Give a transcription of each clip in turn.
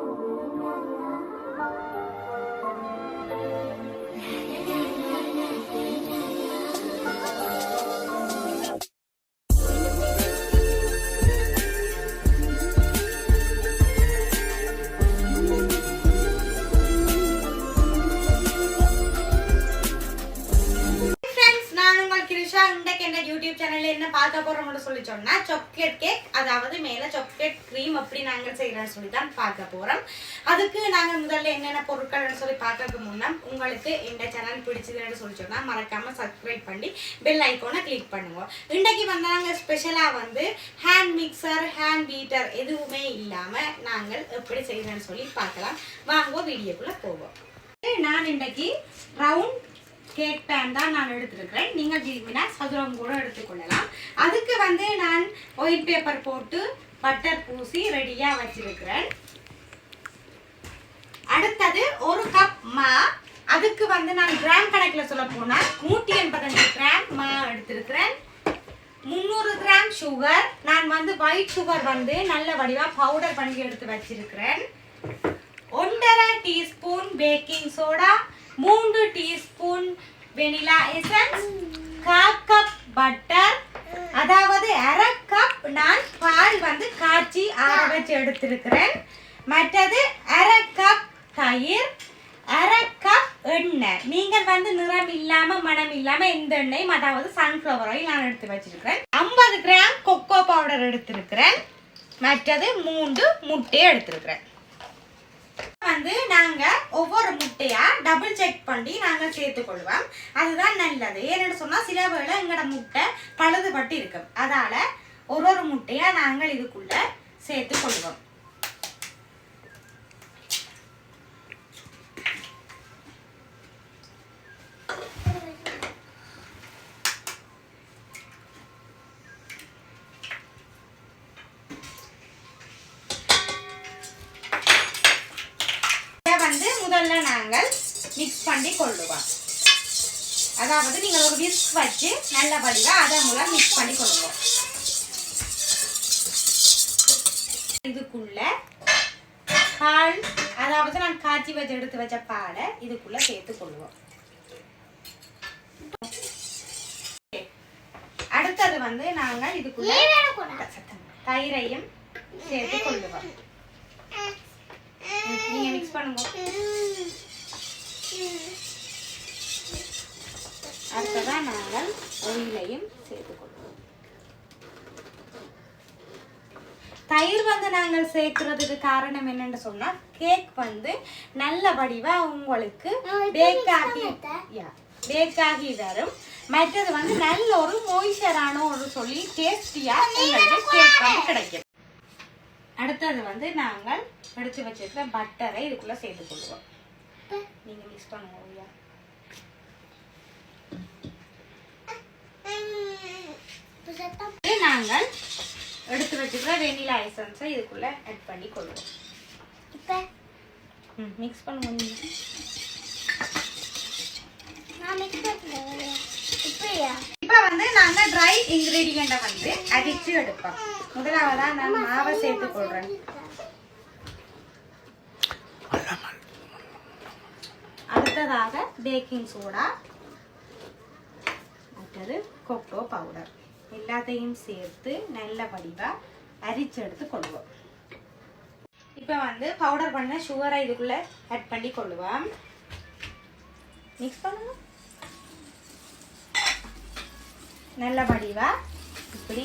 我的月亮。பார்க்க போறோம்னு சொல்லி சொன்னா சாக்லேட் கேக் அதாவது மேல சாக்லேட் க்ரீம் அப்படி நாங்கள் செய்யறோம்னு சொல்லி தான் பார்க்க போறோம். அதுக்கு நாங்க முதல்ல என்னென்ன பொருட்கள்னு சொல்லி பார்க்கறதுக்கு முன்னா உங்களுக்கு இந்த சேனல் பிடிச்சதுன்னு சொல்லி சொன்னா மறக்காம சப்ஸ்கிரைப் பண்ணி பெல் ஐக்கோனை கிளிக் பண்ணுவோம். இன்றைக்கு வந்து நாங்க ஸ்பெஷலா வந்து ஹேண்ட் மிக்சர் ஹேண்ட் பீட்டர் எதுவுமே இல்லாம நாங்கள் எப்படி செய்யறோம்னு சொல்லி பார்க்கலாம். வாங்குவோம் வீடியோக்குள்ள போவோம். நான் இன்றைக்கு ரவுண்ட் கேக் பேன் தான் நான் எடுத்துருக்கிறேன். நீங்கள் விரும்பினா சதுரம் கூட எடுத்துக்கொள்ளலாம். அதுக்கு வந்து நான் ஒயிட் பேப்பர் போட்டு பட்டர் பூசி ரெடியாக வச்சிருக்கிறேன். அடுத்தது ஒரு கப் மா அதுக்கு வந்து நான் கிராம் கணக்கில் சொல்ல போனால் நூற்றி எண்பத்தஞ்சு கிராம் மா எடுத்திருக்கிறேன். முந்நூறு கிராம் சுகர் நான் வந்து ஒயிட் சுகர் வந்து நல்ல வடிவாக பவுடர் பண்ணி எடுத்து வச்சிருக்கிறேன். ஒன்றரை டீஸ்பூன் பேக்கிங் சோடா மூன்று டீஸ்பூன் வெனிலா எசன்ஸ் கால் கப் பட்டர் அதாவது அரை கப் நான் பால் வந்து காய்ச்சி ஆற வச்சு எடுத்திருக்கிறேன். மற்றது அரை கப் தயிர் அரை கப் எண்ணெய். நீங்கள் வந்து நிறம் இல்லாமல் மனம் இல்லாமல் எந்த எண்ணெயும் அதாவது சன்ஃப்ளவர் ஆயில் நான் எடுத்து வச்சிருக்கிறேன். ஐம்பது கிராம் கொக்கோ பவுடர் எடுத்திருக்கிறேன். மற்றது மூன்று முட்டையை எடுத்திருக்கிறேன். வந்து நாங்க ஒவ்வொரு முட்டையா டபுள் செக் பண்ணி நாங்க சேர்த்துக்கொள்வோம். அதுதான் நல்லது. ஏன்னு சொன்னா சில வேளை எங்களோட முட்டை பழுதுபட்டு இருக்கும் அதால ஒரு ஒரு முட்டையா நாங்கள் இதுக்குள்ள சேர்த்து கொள்வோம் இதை முதல்ல நாங்கள் மிக்ஸ் பண்ணி கொள்ளுவோம். அதாவது நீங்கள் ஒரு விஸ்க் வச்சு நல்லபடியாக அதை மூலம் மிக்ஸ் பண்ணி கொள்ளுவோம். இதுக்குள்ள பால் அதாவது நான் காய்ச்சி வச்சு எடுத்து வச்ச பாலை இதுக்குள்ள சேர்த்து கொள்ளுவோம். அடுத்தது வந்து நாங்கள் இதுக்குள்ள. தயிரையும் சேர்த்து கொள்ளுவோம். ம், நீங்க மிக்ஸ் பண்ணுங்க. அடுத்ததான் நாங்கள் ஒயிலையும் சேர்த்துக்கொள்வோம் தயிர் வந்து நாங்கள் சேர்க்கறதுக்கு காரணம் என்னன்னு சொன்னா கேக் வந்து நல்ல வடிவா உங்களுக்கு பேக் ஆகி பேக் ஆகி வரும். மற்றது வந்து நல்ல ஒரு மொய்ச்சரான ஒரு சொல்லி டேஸ்டியா உங்களுக்கு கேக் வந்து கிடைக்கும். அடுத்தது வந்து நாங்கள் எடுத்து வச்சிருக்கிற பட்டரை இதுக்குள்ள சேர்த்து கொள்வோம். நீங்க மிக்ஸ் பண்ணுங்க ஓய்யா நாங்கள் எடுத்து வச்சுக்கிற வெனிலா ஐசன்ஸை இதுக்குள்ள ஆட் பண்ணி கொள்வோம். ம் மிக்ஸ் பண்ணுங்க இப்போ வந்து நாங்க ட்ரை இன்கிரீடியண்ட்டை வந்து அடிச்சு எடுப்போம். முதலாவதா நான் மாவை சேர்த்து போடுறேன். அடுத்ததாக பேக்கிங் சோடா அடுத்தது கொக்கோ பவுடர் எல்லாத்தையும் சேர்த்து நல்ல வடிவா அரிச்சு எடுத்து கொள்வோம். இப்போ வந்து பவுடர் பண்ண சுகரை இதுக்குள்ள ஆட் பண்ணி கொள்ளுவோம். மிக்ஸ் பண்ணுவோம் நல்ல வடிவா இப்படி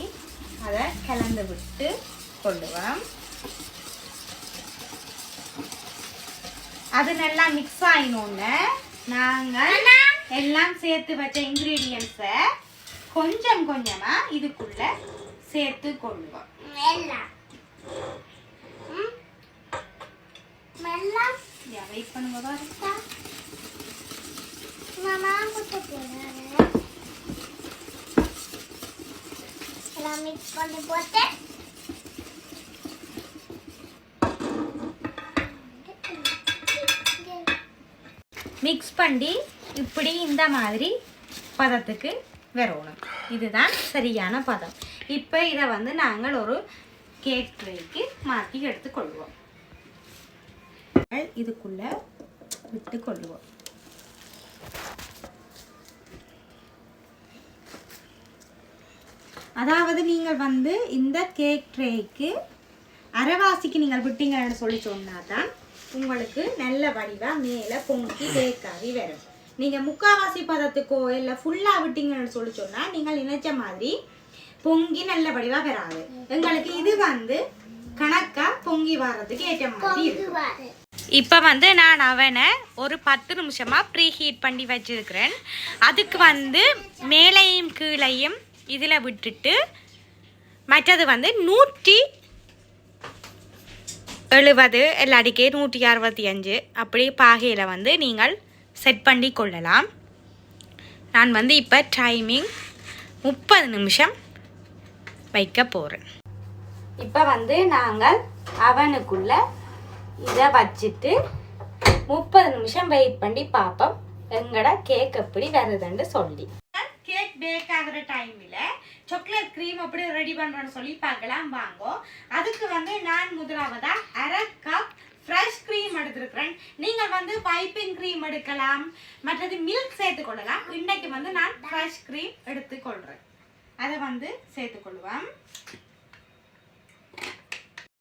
அதை கலந்து விட்டு கொள்ளுவோம் அது நல்லா மிக்ஸ் ஆயினோன்னு நாங்கள் எல்லாம் சேர்த்து வச்ச இன்க்ரீடியன்ஸை கொஞ்சம் கொஞ்சமா இதுக்குள்ள சேர்த்து கொள்ளுவோம் வெயிட் பண்ணுங்க எல்லாம் மிக்ஸ் பண்ணி போட்டு மிக்ஸ் பண்ணி இப்படி இந்த மாதிரி பதத்துக்கு வரணும் இதுதான் சரியான பதம். இப்போ இதை வந்து நாங்கள் ஒரு கேக் ட்ரேக்கு மாற்றி எடுத்துக்கொள்வோம். இதுக்குள்ளே விட்டு கொள்வோம் அதாவது நீங்கள் வந்து இந்த கேக் ட்ரேக்கு அரைவாசிக்கு நீங்கள் விட்டீங்கன்னு சொல்லி சொன்னா தான் உங்களுக்கு நல்ல வடிவாக மேலே பொங்கி கேக்காகி வரும். நீங்கள் முக்காவாசி பதத்துக்கோ இல்லை ஃபுல்லாக விட்டீங்கன்னு சொல்லி சொன்னால் நீங்கள் நினைச்ச மாதிரி பொங்கி நல்ல வடிவாக வராது. எங்களுக்கு இது வந்து கணக்கா பொங்கி வர்றதுக்கு ஏற்ற மாதிரி இருக்கும். இப்போ வந்து நான் அவனை ஒரு பத்து நிமிஷமாக ப்ரீ ஹீட் பண்ணி வச்சிருக்கிறேன். அதுக்கு வந்து மேலையும் கீழையும் இதில் விட்டுட்டு மற்றது வந்து நூற்றி எழுபது இல்லாடிக்கே நூற்றி அறுபத்தி அஞ்சு. அப்படி பாகையில் வந்து நீங்கள் செட் பண்ணி கொள்ளலாம். நான் வந்து இப்போ டைமிங் முப்பது நிமிஷம் வைக்க போகிறேன் இப்போ வந்து நாங்கள் அவனுக்குள்ளே இதை வச்சுட்டு முப்பது நிமிஷம் வெயிட் பண்ணி பார்ப்போம் எங்கட கேக் எப்படி வருதுன்னு சொல்லி. கேக் பேக் ஆகுற டைமில் சாக்லேட் க்ரீம் எப்படி ரெடி பண்ணுறோன்னு சொல்லி பார்க்கலாம் வாங்கோ. அதுக்கு வந்து நான் முதலாவதாக அரை கப் ஃப்ரெஷ் க்ரீம் எடுத்துருக்குறேன். நீங்கள் வந்து பைப்பிங் க்ரீம் எடுக்கலாம் மற்றது மில்க் சேர்த்துக்கொள்ளலாம் இன்னைக்கு வந்து நான் ஃப்ரெஷ் க்ரீம் எடுத்துக்கொள்கிறேன் அதை வந்து சேர்த்துக்கொள்வேன்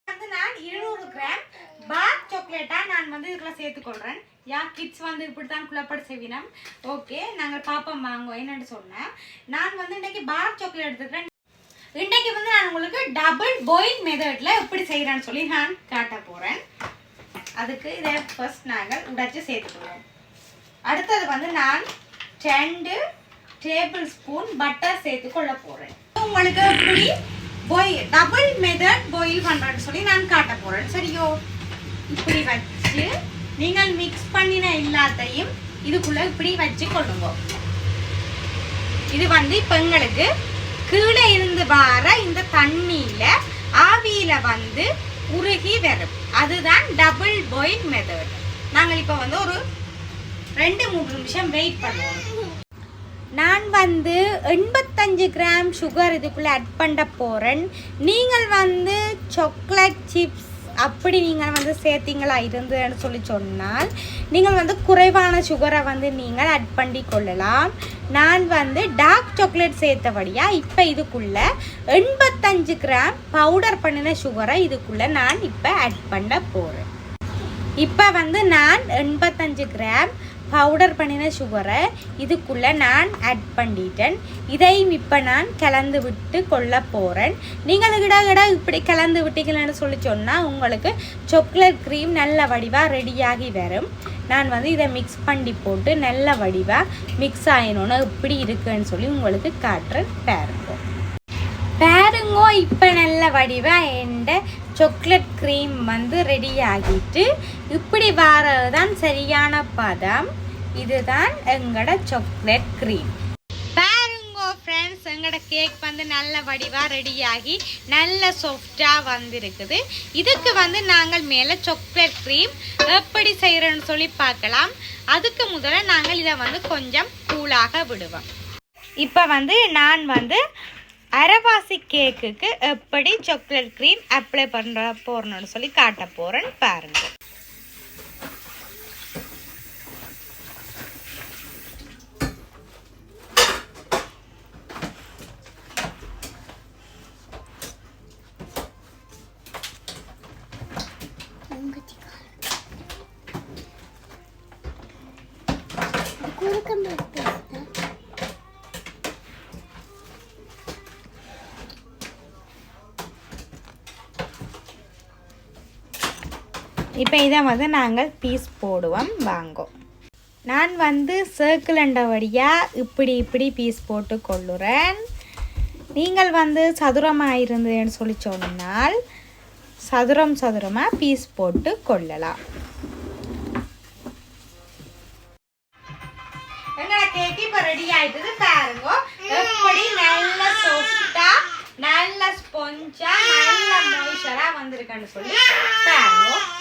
வந்து நான் இருநூறு கிராம் பார்க் சாக்லேட்டா நான் வந்து இதுக்குள்ள சேர்த்துக்கொள்கிறேன் யா கிட்ஸ் வந்து இப்படி தான் குழப்பட செய்வினம். ஓகே நாங்கள் பாப்போம் வாங்குவோம் என்னென்னு சொன்னேன். நான் வந்து இன்றைக்கி பார்க் சாக்லேட் எடுத்துக்கிறேன். இன்றைக்கு வந்து நான் உங்களுக்கு டபுள் பாயில் மெத்தட்ல எப்படி செய்கிறேன்னு சொல்லி நான் காட்ட போகிறேன் அதுக்கு இதை ஃபர்ஸ்ட் நாங்கள் உடைச்சி சேர்த்துக்குவோம் அடுத்தது வந்து நான் ரெண்டு டேபிள் ஸ்பூன் பட்டர் சேர்த்து கொள்ள போகிறேன் உங்களுக்கு எப்படி பாயில் டபுள் மெத்தட் பாயில் பண்ணுறேன்னு சொல்லி நான் காட்ட போகிறேன் சரியோ? இப்படி வச்சு நீங்கள் மிக்ஸ் பண்ணின எல்லாத்தையும் இதுக்குள்ள இப்படி வச்சு கொள்ளுங்க. இது வந்து இப்ப எங்களுக்கு கீழே இருந்து வர இந்த தண்ணியில ஆவியில வந்து உருகி வரும். அதுதான் டபுள் பாயில் மெத்தட் நாங்கள் இப்போ வந்து ஒரு ரெண்டு மூணு நிமிஷம் வெயிட் பண்ணுவோம். நான் வந்து எண்பத்தஞ்சு கிராம் சுகர் இதுக்குள்ளே ஆட் பண்ண போகிறேன் நீங்கள் வந்து சாக்லேட் சிப்ஸ் அப்படி நீங்கள் வந்து சேர்த்தீங்களா? இருந்ததுன்னு சொல்லி சொன்னால் நீங்கள் வந்து குறைவான சுகரை வந்து நீங்கள் அட் பண்ணி கொள்ளலாம் நான் வந்து டார்க் சாக்லேட் சேர்த்தபடியாக இப்போ இதுக்குள்ளே எண்பத்தஞ்சு கிராம் பவுடர் பண்ணின சுகரை இதுக்குள்ளே நான் இப்போ அட் பண்ண போகிறேன் இப்போ வந்து நான் எண்பத்தஞ்சு கிராம் பவுடர் பண்ணின சுகரை இதுக்குள்ளே நான் ஆட் பண்ணிட்டேன். இதையும் இப்போ நான் கலந்து விட்டு கொள்ள போகிறேன் நீங்கள் கிட கிட இப்படி கலந்து விட்டீங்கன்னு சொல்லி சொன்னால் உங்களுக்கு சாக்லேட் க்ரீம் நல்ல வடிவாக ரெடியாகி வரும். நான் வந்து இதை மிக்ஸ் பண்ணி போட்டு நல்ல வடிவாக மிக்ஸ் ஆயினோன்னு இப்படி இருக்குன்னு சொல்லி உங்களுக்கு காட்டுறேன். பாருங்க. பாருங்கோ இப்போ நல்ல வடிவாக எந்த சாக்லேட் க்ரீம் வந்து ரெடி ஆகிட்டு இப்படி வாரது தான் சரியான பதம். இதுதான் எங்களோட சாக்லேட் க்ரீம் பாருங்கோ ஃப்ரெண்ட்ஸ் எங்களோட கேக் வந்து நல்ல வடிவாக ரெடியாகி நல்ல சாஃப்டாக வந்திருக்குது. இதுக்கு வந்து நாங்கள் மேலே சாக்லேட் க்ரீம் எப்படி செய்கிறோன்னு சொல்லி பார்க்கலாம். அதுக்கு முதல்ல நாங்கள் இதை வந்து கொஞ்சம் கூலாக விடுவோம். இப்போ வந்து நான் வந்து அரைவாசி கேக்குக்கு எப்படி சாக்லேட் க்ரீம் அப்ளை பண்ணுற போறணும்னு சொல்லி காட்ட போகிறேன்னு பாருங்கள் இப்போ இதை வந்து நாங்கள் பீஸ் போடுவோம். வாங்கோம் நான் வந்து சர்க்கிள் வழியாக இப்படி இப்படி பீஸ் போட்டு கொள்ளுறேன். நீங்கள் வந்து சதுரமாக இருந்ததுன்னு சொல்லி சொன்னால் சதுரம் சதுரமாக பீஸ் போட்டு கொள்ளலாம். எங்களோட கேக் இப்போ ரெடி ஆயிட்டது பாருங்க. எப்படி நல்ல சாஃப்டா நல்ல ஸ்பாஞ்சா நல்ல சொல்லி பாருங்க.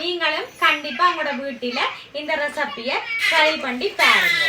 நீங்களும் கண்டிப்பா உங்களோட வீட்டில இந்த ரெசிபியை ட்ரை பண்ணி பாருங்க.